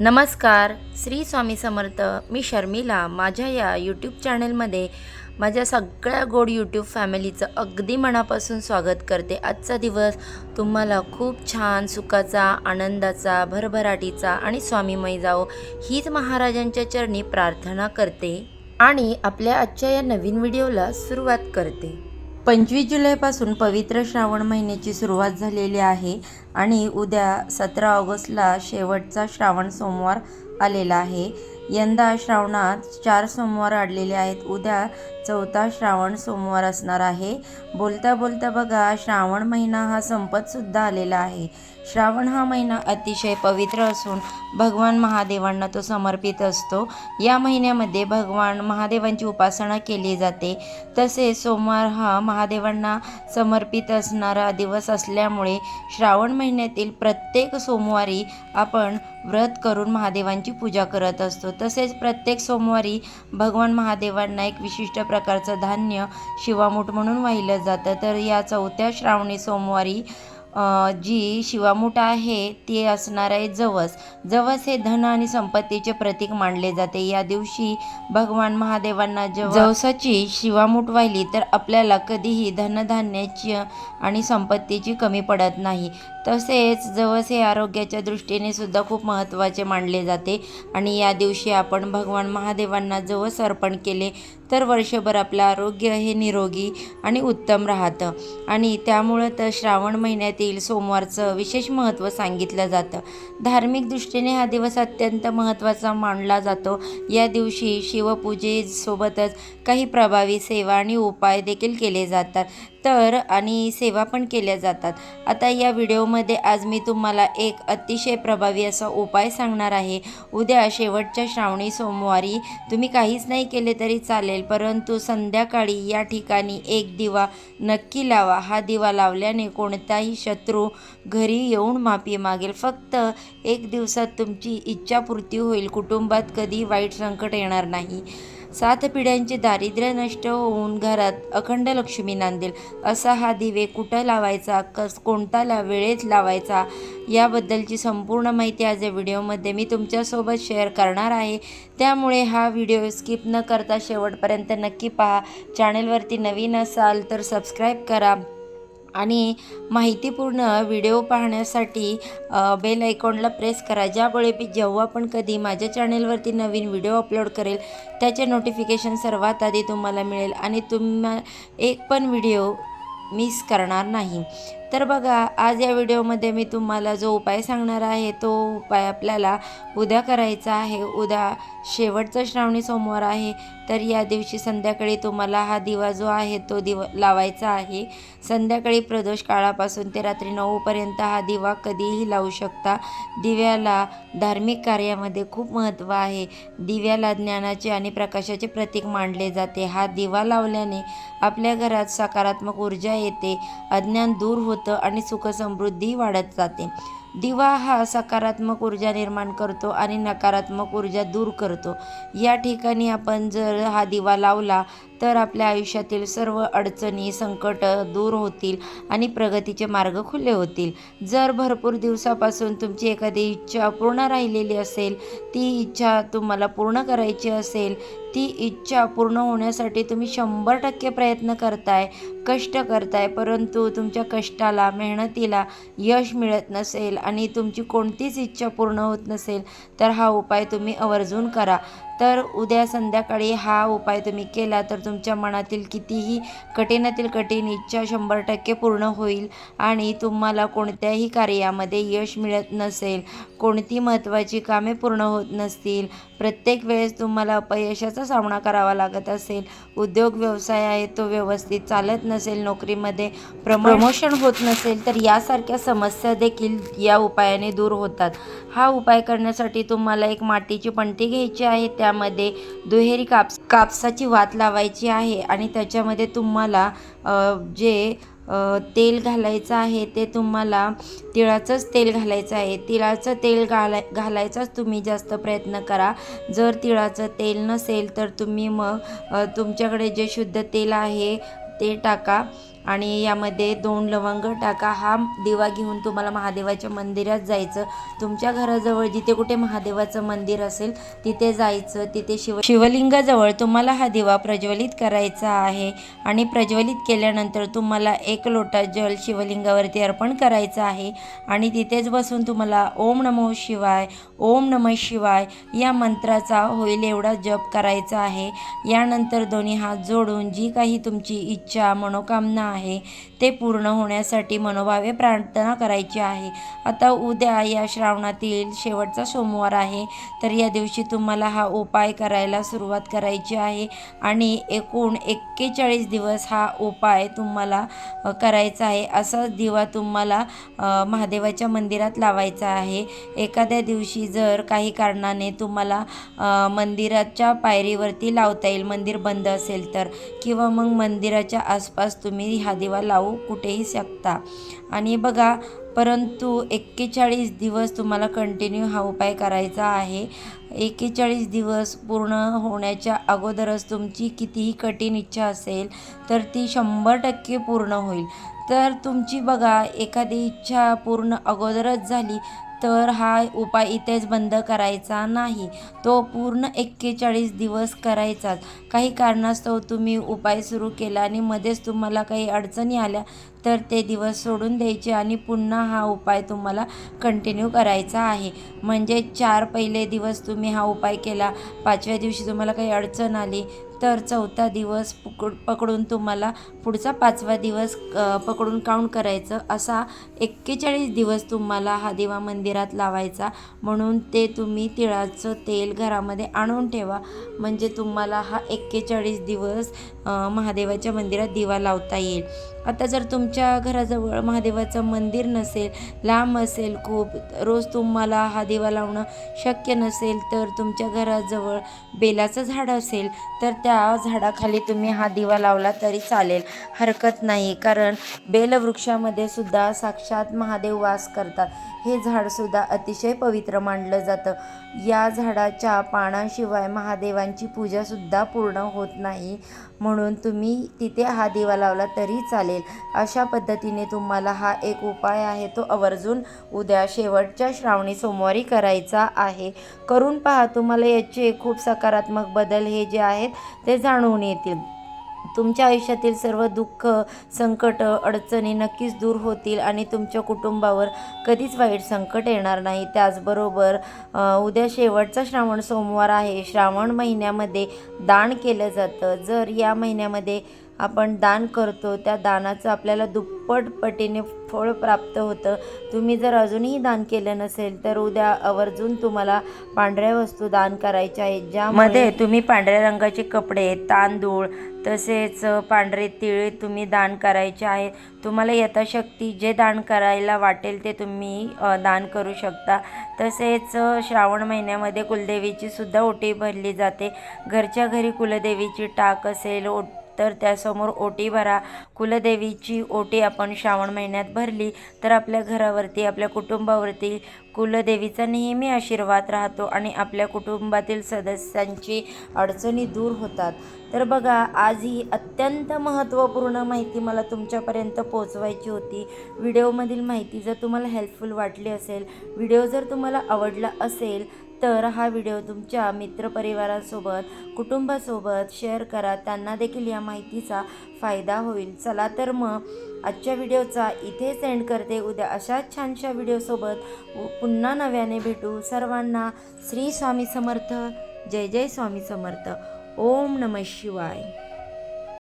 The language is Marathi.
नमस्कार श्री स्वामी समर्थ. मी शर्मिला. माझ्या या यूट्यूब चॅनलमध्ये माझ्या सगळ्या गोड यूट्यूब फॅमिलीचं अगदी मनापासून स्वागत करते. आजचा दिवस तुम्हाला खूप छान सुखाचा आनंदाचा भरभराटीचा आणि स्वामीमय जाओ हीच महाराजांच्या चरणी प्रार्थना करते आणि आपल्या आजच्या या नवीन व्हिडिओला सुरुवात करते. पंचवीस जुलैपासून पवित्र श्रावण महिन्याची सुरुवात झालेली आहे आणि उद्या सतरा ऑगस्टला शेवटचा श्रावण सोमवार आलेला आहे. यंदा श्रावणात चार सोमवार अडलेले आहेत. उद्या चौथा श्रावण सोमवार असणार आहे. बोलता बोलता बघा श्रावण महिना हा संपतसुद्धा आलेला आहे. श्रावण हा महिना अतिशय पवित्र असून भगवान महादेवांना तो समर्पित असतो. या महिन्यामध्ये भगवान महादेवांची उपासना केली जाते. तसेच सोमवार हा महादेवांना समर्पित असणारा दिवस असल्यामुळे श्रावण महिन्यातील प्रत्येक सोमवारी आपण व्रत करून महादेवांची पूजा करत असतो. तसेच प्रत्येक सोमवारी भगवान महादेवांना एक विशिष्ट प्रकारचं धान्य शिवामूठ म्हणून वाहिलं जातं. तर या चौथ्या श्रावणी सोमवारी जी शिवामूठ आहे ती असणार आहे जवस. जवस हे धन आणि संपत्तीचे प्रतीक मानले जाते. या दिवशी भगवान महादेवांना जवसाची शिवामूठ वाहिली तर आपल्याला कधीही धनधान्याची आणि संपत्तीची कमी पडत नाही. तसेच जवस हे आरोग्याच्या दृष्टीने सुद्धा खूप महत्त्वाचे मानले जाते. आणि या दिवशी आपण भगवान महादेवांना जवस अर्पण केले तर वर्षभर आपलं आरोग्य हे निरोगी आणि उत्तम राहतं. आणि त्यामुळं तर श्रावण महिन्यातील सोमवारचं विशेष महत्त्व सांगितलं जातं. धार्मिक दृष्टीने हा दिवस अत्यंत महत्त्वाचा मानला जातो. या दिवशी शिवपूजेसोबतच काही प्रभावी सेवा आणि उपाय देखील केले जातात. तर आणि सेवा पण केल्या जातात. आता या व्हिडिओमध्ये आज मी तुम्हाला एक अतिशय प्रभावी असा उपाय सांगणार आहे. उद्या शेवटच्या श्रावणी सोमवारी. तुम्ही काहीच नाही केले तरी चालेल परंतु संध्याकाळी या ठिकाणी एक दिवा नक्की लावा. हा दिवा लावल्याने कोणताही शत्रू घरी येऊन माफी मागेल. फक्त एक दिवसात तुमची इच्छापूर्ती होईल. कुटुंबात कधी वाईट संकट येणार नाही. सात पिढ्यांचे दारिद्र्य नष्ट होऊन घरात अखंड लक्ष्मी नांदेल. असा हा दिवे कुठं लावायचा? कस कोणता ला वेळेत लावायचा? याबद्दलची संपूर्ण माहिती आज या व्हिडिओमध्ये मी तुमच्यासोबत शेअर करणार आहे. त्यामुळे हा व्हिडिओ स्किप न करता शेवटपर्यंत नक्की पहा. चॅनलवरती नवीन असाल तर सबस्क्राईब करा. आणि माहितीपूर्ण व्हिडिओ पाहण्यासाठी बेल आयकॉनला प्रेस करा. ज्यामुळे मी जेव्हा पण कधी माझ्या चॅनेलवरती नवीन व्हिडिओ अपलोड करेल त्याचे नोटिफिकेशन सर्वात आधी तुम्हाला मिळेल आणि तुम्हा एक पण व्हिडिओ मिस करणार नाही. तर बघा आज या व्हिडिओमध्ये मी तुम्हाला जो उपाय सांगणार आहे तो उपाय आपल्याला उद्या करायचा आहे. उद्या शेवटचा श्रावणी सोमवार आहे तर या दिवशी संध्याकाळी तुम्हाला हा दिवा जो आहे तो दिवा लावायचा आहे. संध्याकाळी प्रदोष काळापासून ते रात्री नऊपर्यंत हा दिवा कधीही लावू शकता. दिव्याला धार्मिक कार्यामध्ये खूप महत्त्व आहे. दिव्याला ज्ञानाचे आणि प्रकाशाचे प्रतीक मानले जाते. हा दिवा लावल्याने आपल्या घरात सकारात्मक ऊर्जा येते अज्ञान दूर होते. आणि सुखसमृद्धी वाढत जाते. दिवा हा सकारात्मक ऊर्जा निर्माण करतो आणि नकारात्मक ऊर्जा दूर करतो. या ठिकाणी आपण जर हा दिवा लावला तर आपल्या आयुष्यातील सर्व अडचणी संकट दूर होतील आणि प्रगतीचे मार्ग खुले होतील. जर भरपूर दिवसापासून तुमची एखादी इच्छा पूर्ण राहिलेली असेल ती इच्छा तुम्हाला पूर्ण करायची असेल ती इच्छा पूर्ण होण्यासाठी तुम्ही शंभर टक्के प्रयत्न करताय कष्ट करताय परंतु तुमच्या कष्टाला मेहनतीला यश मिळत नसेल आणि तुमची कोणतीच इच्छा पूर्ण होत नसेल तर हा उपाय तुम्ही आवर्जून करा. तर उद्या संध्याकाळी हा उपाय तुम्ही केला तर तुमच्या मनातील कितीही कठीणातील कठीण इच्छा शंभर टक्के पूर्ण होईल आणि तुम्हाला कोणत्याही कार्यामध्ये यश मिळत नसेल कोणती महत्त्वाची कामे पूर्ण होत नसतील प्रत्येक वेळेस तुम्हाला अपयशाचा सामना करावा लागत असेल उद्योग व्यवसाय आहे तो व्यवस्थित चालत नसेल नोकरीमध्ये प्रमोशन होत नसेल तर यासारख्या समस्या देखील या उपायाने दूर होतात. हा उपाय करण्यासाठी तुम्हाला एक मातीची पणती घ्यायची आहे त्यामध्ये दुहेरी कापस कापसाची वात लावायची आहे आणि त्याच्यामध्ये तुम्हाला जे तेल घालायचं आहे ते तुम्हाला तिळाचंच तेल घालायचं आहे. तिळाचं तेल घालाय घालायचाच तुम्ही जास्त प्रयत्न करा. जर तिळाचं तेल नसेल तर तुम्ही मग तुमच्याकडे जे शुद्ध तेल आहे ते टाका. आणि यामध्ये दोन लवंग टाका. हा दिवा घेऊन तुम्हाला महादेवाच्या मंदिरात जायचं. तुमच्या घराजवळ जिथे कुठे महादेवाचं मंदिर असेल तिथे जायचं. तिथे शिव शिवलिंगाजवळ तुम्हाला हा दिवा प्रज्वलित करायचा आहे. आणि प्रज्वलित केल्यानंतर तुम्हाला एक लोटा जल शिवलिंगावरती अर्पण करायचं आहे. आणि तिथेच बसून तुम्हाला ओम नमो शिवाय ओम नमः शिवाय या मंत्राचा होईल एवढा जप करायचा आहे. यानंतर दोन्ही हात जोडून जी काही तुमची इच्छा मनोकामना आहे. ते पूर्ण होण्यासाठी मनोभावे प्रार्थना करायची आहे. आता उद्या या श्रावणातील शेवटचा सोमवार आहे. तर या दिवशी तुम्हाला हा उपाय करायला सुरुवात करायची आहे. आणि एकूण एक्केचाळीस दिवस हा उपाय तुम्हाला करायचा आहे. असाच दिवा तुम्हाला महादेवाच्या मंदिरात लावायचा आहे. एखाद्या दिवशी जर काही कारणाने तुम्हाला मंदिराच्या पायरीवरती लावता येईल मंदिर बंद असेल तर. किंवा मग मंदिराच्या आसपास तुम्ही हा दिवा लावू कुठेही शकता. आणि बघा परंतु एक्केचाळीस दिवस तुम्हाला कंटिन्यू हा उपाय करायचा आहे. एक्केचाळीस दिवस पूर्ण होण्याच्या अगोदरच तुमची कितीही कठीण इच्छा असेल तर ती शंभर टक्के पूर्ण होईल. तर तुमची बघा एखादी इच्छा पूर्ण अगोदरच झाली तर हा उपाय इथेच बंद करायचा नाही. तो पूर्ण एक्केचाळीस दिवस करायचाच. काही कारणास्तव तुम्ही उपाय सुरू केला आणि मध्येच तुम्हाला काही अडचणी आल्या तर ते दिवस सोडून द्यायचे आणि पुन्हा हा उपाय तुम्हाला कंटिन्यू करायचा आहे. म्हणजे चार पहिले दिवस तुम्ही हा उपाय केला. पाचव्या दिवशी तुम्हाला काही अडचण आली तर चौथा दिवस पकड पकडून तुम्हाला पुढचा पाचवा दिवस पकडून काउंट करायचं. असा एक्केचाळीस दिवस तुम्हाला हा दिवा मंदिरात लावायचा. म्हणून ते तुम्ही तिळाचं तेल घरामध्ये आणून ठेवा. म्हणजे तुम्हाला हा एक्केचाळीस दिवस महादेवाच्या मंदिरात दिवा लावता येईल. आता जर तुमच्या घराजवळ महादेवाचं मंदिर नसेल लांब असेल खूप रोज तुम्हाला हा दिवा लावणं शक्य नसेल तर तुमच्या घराजवळ बेलाचं झाड असेल तर त्या झाडाखाली तुम्ही हा दिवा लावला तरी चालेल. हरकत नाही कारण बेलवृक्षामध्ये सुद्धा साक्षात महादेव वास करतात. हे झाडसुद्धा अतिशय पवित्र मानलं जातं. या झाडाच्या पानाशिवाय महादेवांची पूजासुद्धा पूर्ण होत नाही. म्हणून तुम्ही तिथे हा दिवा लावला तरी चालेल. अशा पद्धतीने तुम्हाला हा एक उपाय आहे. तो आवर्जून उद्या शेवटच्या श्रावणी सोमवारी करायचा आहे. करून पहा तुम्हाला याचे खूप सकारात्मक बदल हे जे आहेत ते जाणून येतील. तुमच्या आयुष्यातील सर्व दुःख संकट अडचणी नक्कीच दूर होतील आणि तुमच्या कुटुंबावर कधीच वाईट संकट येणार नाही. त्याचबरोबर उद्या शेवटचा श्रावण सोमवार आहे. श्रावण महिन्यामध्ये दान केलं जातं. जर या महिन्यामध्ये आपण दान करतो त्या दानाचं आपल्याला दुप्पट पटीने फळ प्राप्त होतं. तुम्ही जर अजूनही दान केलं नसेल तर उद्या आवर्जून तुम्हाला पांढऱ्या वस्तू दान करायच्या आहेत ज्यामध्ये तुम्ही पांढऱ्या रंगाचे कपडे तांदूळ तसेच पांढरे तिळे तुम्ही दान करायचे आहे तुम्हाला यथाशक्ती जे दान करायला वाटेल ते तुम्ही दान करू शकता. तसेच श्रावण महिन्यामध्ये कुलदेवीची सुद्धा ओटी भरली जाते. घरच्या घरी कुलदेवीची टाक असेल ओट तर त्यासमोर ओटी भरा. कुलदेवीची ओटी आपण श्रावण महिन्यात भरली तर आपल्या घरावरती आपल्या कुटुंबावरती कुलदेवीचा नेहमी आशीर्वाद राहतो आणि आपल्या कुटुंबातील सदस्यांची अडचणी दूर होतात. तर बघा आज ही अत्यंत महत्त्वपूर्ण माहिती मला तुमच्यापर्यंत पोचवायची होती. व्हिडिओमधील माहिती जर तुम्हाला हेल्पफुल वाटली असेल व्हिडिओ जर तुम्हाला आवडला असेल तर हा व्हिडिओ तुमच्या मित्रपरिवारासोबत कुटुंबासोबत शेअर करा. त्यांना देखील या माहितीचा फायदा होईल. चला तर मग आजच्या व्हिडिओचा इथे सेंड करते. उद्या अशाच छानशा व्हिडिओसोबत पुन्हा नव्याने भेटू. सर्वांना श्री स्वामी समर्थ जय जय स्वामी समर्थ. ओम नमः शिवाय.